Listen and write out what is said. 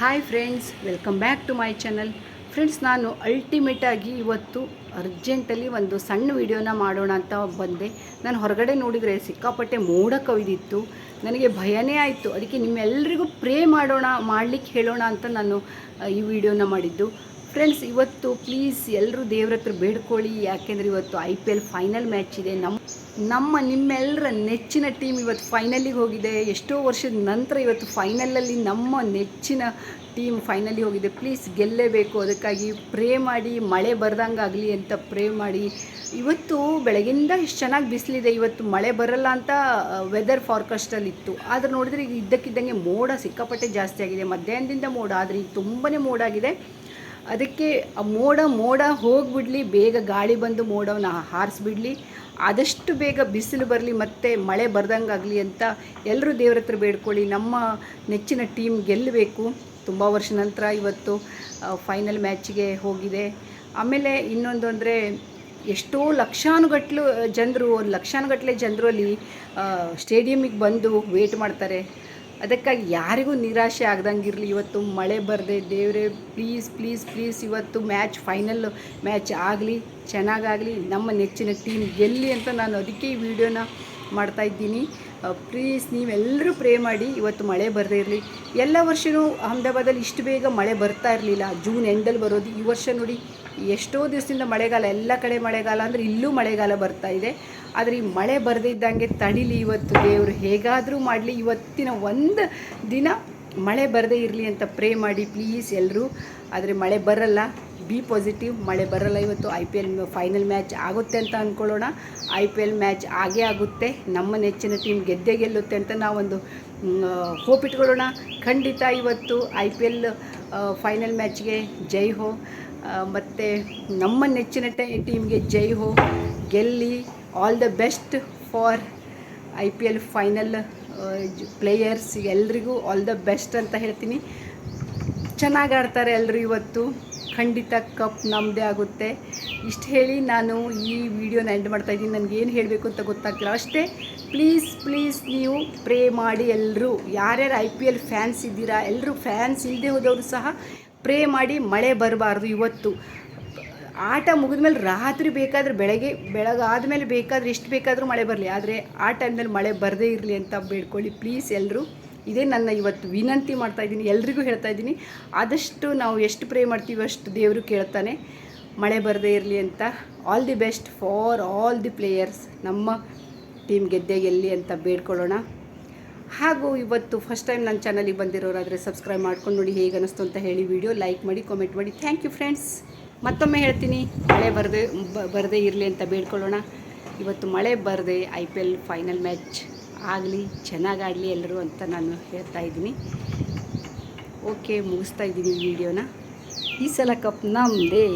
Hi friends welcome back to my channel friends ನಾನು ಅಲ್ಟಿಮೇಟಾಗಿ ಇವತ್ತು ಅರ್ಜೆಂಟಲ್ಲಿ ಒಂದು ಸಣ್ಣ ವಿಡಿಯೋನ ಮಾಡೋಣ ಅಂತ ಬಂದೆ. ನಾನು ಹೊರಗಡೆ ನೋಡಿದರೆ ಸಿಕ್ಕಾಪಟ್ಟೆ ಮೋಡ ಕವಿದಿತ್ತು. ನನಗೆ ಭಯನೇ ಆಯಿತು. ಅದಕ್ಕೆ ನಿಮ್ಮೆಲ್ಲರಿಗೂ ಪ್ರೇ ಮಾಡೋಣ, ಮಾಡಲಿಕ್ಕೆ ಹೇಳೋಣ ಅಂತ ನಾನು ಈ ವಿಡಿಯೋನ ಮಾಡಿದ್ದು. ಫ್ರೆಂಡ್ಸ್ ಇವತ್ತು ಪ್ಲೀಸ್ ಎಲ್ಲರೂ ದೇವ್ರ ಹತ್ರ ಬೇಡ್ಕೊಳ್ಳಿ. ಯಾಕೆಂದರೆ ಇವತ್ತು I P L final match ಇದೆ. ನಮ್ಮ ನಮ್ಮ ನಿಮ್ಮೆಲ್ಲರ ನೆಚ್ಚಿನ ಟೀಮ್ ಇವತ್ತು ಫೈನಲಿಗೆ ಹೋಗಿದೆ. ಎಷ್ಟೋ ವರ್ಷದ ನಂತರ ಇವತ್ತು ಫೈನಲಲ್ಲಿ ನಮ್ಮ ನೆಚ್ಚಿನ ಟೀಮ್ ಫೈನಲಿಗೆ ಹೋಗಿದೆ. ಪ್ಲೀಸ್ ಗೆಲ್ಲೇಬೇಕು. ಅದಕ್ಕಾಗಿ ಪ್ರೇ ಮಾಡಿ, ಮಳೆ ಬರ್ದಂಗಾಗಲಿ ಅಂತ ಪ್ರೇ ಮಾಡಿ. ಇವತ್ತು ಬೆಳಗಿಂದ ಇಷ್ಟು ಚೆನ್ನಾಗಿ ಬಿಸಿಲಿದೆ. ಇವತ್ತು ಮಳೆ ಬರಲ್ಲ ಅಂತ ವೆದರ್ ಫಾರ್ಕಾಸ್ಟಲ್ಲಿ ಇತ್ತು. ಆದರೆ ನೋಡಿದ್ರೆ ಈಗ ಇದ್ದಕ್ಕಿದ್ದಂಗೆ ಮೋಡ ಸಿಕ್ಕಾಪಟ್ಟೆ ಜಾಸ್ತಿ ಆಗಿದೆ. ಮಧ್ಯಾಹ್ನದಿಂದ ಮೋಡ, ಆದರೆ ಈಗ ತುಂಬನೇ ಮೋಡ ಆಗಿದೆ. ಅದಕ್ಕೆ ಮೋಡ ಮೋಡ ಹೋಗ್ಬಿಡಲಿ, ಬೇಗ ಗಾಳಿ ಬಂದು ಮೋಡವನ್ನು ಹಾರಿಸ್ಬಿಡಲಿ. ಆದಷ್ಟು ಬೇಗ ಬಿಸಿಲು ಬರಲಿ, ಮತ್ತು ಮಳೆ ಬರ್ದಂಗಾಗಲಿ ಅಂತ ಎಲ್ಲರೂ ದೇವ್ರ ಹತ್ರ ಬೇಡ್ಕೊಳ್ಳಿ. ನಮ್ಮ ನೆಚ್ಚಿನ ಟೀಮ್ ಗೆಲ್ಲಬೇಕು. ತುಂಬ ವರ್ಷ ನಂತರ ಇವತ್ತು ಫೈನಲ್ ಮ್ಯಾಚಿಗೆ ಹೋಗಿದೆ. ಆಮೇಲೆ ಇನ್ನೊಂದು ಅಂದರೆ, ಎಷ್ಟೋ ಲಕ್ಷಾನುಗಟ್ಲು ಜನರು ಲಕ್ಷಾನುಗಟ್ಟಲೆ ಜನರು ಅಲ್ಲಿ ಸ್ಟೇಡಿಯಮಿಗೆ ಬಂದು ವೇಟ್ ಮಾಡ್ತಾರೆ. ಅದಕ್ಕಾಗಿ ಯಾರಿಗೂ ನಿರಾಶೆ ಆಗ್ದಂಗಿರಲಿ. ಇವತ್ತು ಮಳೆ ಬರದೆ ದೇವರೇ ಪ್ಲೀಸ್ ಪ್ಲೀಸ್ ಪ್ಲೀಸ್ ಇವತ್ತು ಮ್ಯಾಚ್ ಫೈನಲ್ ಮ್ಯಾಚ್ ಆಗಲಿ, ಚೆನ್ನಾಗಾಗಲಿ, ನಮ್ಮ ನೆಚ್ಚಿನ ಟೀಮ್ ಗೆಲ್ಲಿ ಅಂತ ನಾನು ಅದಕ್ಕೆ ಈ ವಿಡಿಯೋನ ಮಾಡ್ತಾಯಿದ್ದೀನಿ ಪ್ಲೀಸ್ ನೀವೆಲ್ಲರೂ ಪ್ರೇ ಮಾಡಿ ಇವತ್ತು ಮಳೆ ಬರದೇ ಇರಲಿ. ಎಲ್ಲ ವರ್ಷವೂ ಅಹಮದಾಬಾದಲ್ಲಿ ಇಷ್ಟು ಬೇಗ ಮಳೆ ಬರ್ತಾ ಇರಲಿಲ್ಲ. ಜೂನ್ ಎಂಡಲ್ಲಿ ಬರೋದು. ಈ ವರ್ಷ ನೋಡಿ ಎಷ್ಟೋ ದಿವಸದಿಂದ ಮಳೆಗಾಲ, ಎಲ್ಲ ಕಡೆ ಮಳೆಗಾಲ ಅಂದರೆ ಇಲ್ಲೂ ಮಳೆಗಾಲ ಬರ್ತಾ ಇದೆ. ಆದರೆ ಈ ಮಳೆ ಬರದೇ ಇದ್ದಂಗೆ ತಡಿಲಿ ಇವತ್ತು ದೇವರು, ಹೇಗಾದರೂ ಮಾಡಲಿ. ಇವತ್ತಿನ ಒಂದು ದಿನ ಮಳೆ ಬರದೇ ಇರಲಿ ಅಂತ ಪ್ರೇ ಮಾಡಿ ಪ್ಲೀಸ್ ಎಲ್ಲರೂ ಆದರೆ ಮಳೆ ಬರಲ್ಲ. ಬಿ ಪಾಸಿಟಿವ್ ಮಳೆ ಬರಲ್ಲ ಇವತ್ತು. I P L final match ಆಗುತ್ತೆ ಅಂತ ಅಂದ್ಕೊಳ್ಳೋಣ ಐ ಪಿ ಎಲ್ ಮ್ಯಾಚ್ ಆಗೇ ಆಗುತ್ತೆ. ನಮ್ಮ ನೆಚ್ಚಿನ ಟೀಮ್ ಗೆದ್ದೇ ಗೆಲ್ಲುತ್ತೆ ಅಂತ ನಾವೊಂದು ಹೋಪ್ ಇಟ್ಕೊಳ್ಳೋಣ. ಖಂಡಿತ ಇವತ್ತು ಐ ಪಿ ಎಲ್ ಫೈನಲ್ ಮ್ಯಾಚ್ಗೆ ಜೈ ಹೋ. ಮತ್ತು ನಮ್ಮ ನೆಚ್ಚಿನ ಟೀಮ್ಗೆ ಜೈ ಹೋ, ಗೆಲ್ಲಿ all the best for I P L final players ಎಲ್ರಿಗೂ ಆಲ್ ದ ಬೆಸ್ಟ್ ಅಂತ ಹೇಳ್ತೀನಿ. ಚೆನ್ನಾಗಿ ಆಡ್ತಾರೆ ಎಲ್ಲರೂ ಇವತ್ತು. ಖಂಡಿತ ಕಪ್ ನಮ್ಮದೇ ಆಗುತ್ತೆ. ಇಷ್ಟು ಹೇಳಿ ನಾನು ಈ ವಿಡಿಯೋನ ಎಂಡ್ ಮಾಡ್ತಾ ಇದ್ದೀನಿ. ನನಗೆ ಏನು ಹೇಳಬೇಕು ಅಂತ ಗೊತ್ತಾಗ್ತಿಲ್ಲ. ಅಷ್ಟೇ ಪ್ಲೀಸ್ ಪ್ಲೀಸ್ ನೀವು ಪ್ರೇ ಮಾಡಿ ಎಲ್ಲರೂ ಯಾರ್ಯಾರು ಐ ಪಿ ಎಲ್ ಫ್ಯಾನ್ಸ್ ಇದ್ದೀರಾ ಎಲ್ಲರೂ ಫ್ಯಾನ್ಸ್ ಇಲ್ಲದೆ ಹೋದವರು ಸಹ ಪ್ರೇ ಮಾಡಿ ಮಳೆ ಬರಬಾರ್ದು ಇವತ್ತು. ಆಟ ಮುಗಿದ ಮೇಲೆ ರಾತ್ರಿ ಬೇಕಾದರೆ ಬೆಳಗ್ಗೆ ಬೆಳಗಾದ ಆದಮೇಲೆ ಬೇಕಾದರೆ ಎಷ್ಟು ಬೇಕಾದರೂ ಮಳೆ ಬರಲಿ. ಆದರೆ ಆ ಟೈಮ್ನಲ್ಲಿ ಮಳೆ ಬರದೇ ಇರಲಿ ಅಂತ ಬೇಡ್ಕೊಳ್ಳಿ. ಪ್ಲೀಸ್ ಎಲ್ಲರೂ ಇದೇ ನನ್ನ ಇವತ್ತು ವಿನಂತಿ ಮಾಡ್ತಾ ಇದ್ದೀನಿ. ಎಲ್ರಿಗೂ ಹೇಳ್ತಾ ಇದ್ದೀನಿ, ಆದಷ್ಟು ನಾವು ಎಷ್ಟು ಪ್ರೇ ಮಾಡ್ತೀವಿ ಅಷ್ಟು ದೇವರು ಕೇಳ್ತಾನೆ, ಮಳೆ ಬರದೇ ಇರಲಿ ಅಂತ. All the best for all the players ನಮ್ಮ ಟೀಮ್ ಗೆದ್ದೆ ಗೆಲ್ಲಿ ಅಂತ ಬೇಡ್ಕೊಳ್ಳೋಣ. ಹಾಗೂ ಇವತ್ತು ಫಸ್ಟ್ ಟೈಮ್ ನನ್ನ ಚಾನಲಿಗೆ ಬಂದಿರೋರಾದರೆ ಸಬ್ಸ್ಕ್ರೈಬ್ ಮಾಡ್ಕೊಂಡು ನೋಡಿ ಹೇಗೆ ಅನಿಸ್ತು ಅಂತ ಹೇಳಿ ವಿಡಿಯೋ ಲೈಕ್ ಮಾಡಿ ಕಾಮೆಂಟ್ ಮಾಡಿ. ಥ್ಯಾಂಕ್ ಯು ಫ್ರೆಂಡ್ಸ್ ಮತ್ತೊಮ್ಮೆ ಹೇಳ್ತೀನಿ, ಮಳೆ ಬರದೆ ಬರದೇ ಇರಲಿ ಅಂತ ಬೇಡ್ಕೊಳ್ಳೋಣ. ಇವತ್ತು ಮಳೆ ಬರದೆ I P L final match ಆಗಲಿ ಚೆನ್ನಾಗಾಗಲಿ ಎಲ್ಲರೂ ಅಂತ ನಾನು ಹೇಳ್ತಾ ಇದ್ದೀನಿ. ಓಕೆ ಮುಗಿಸ್ತಾ ಇದ್ದೀನಿ ವಿಡಿಯೋನ ಈ ಸಲ ಕಪ್ ನಮ್ಮದೇ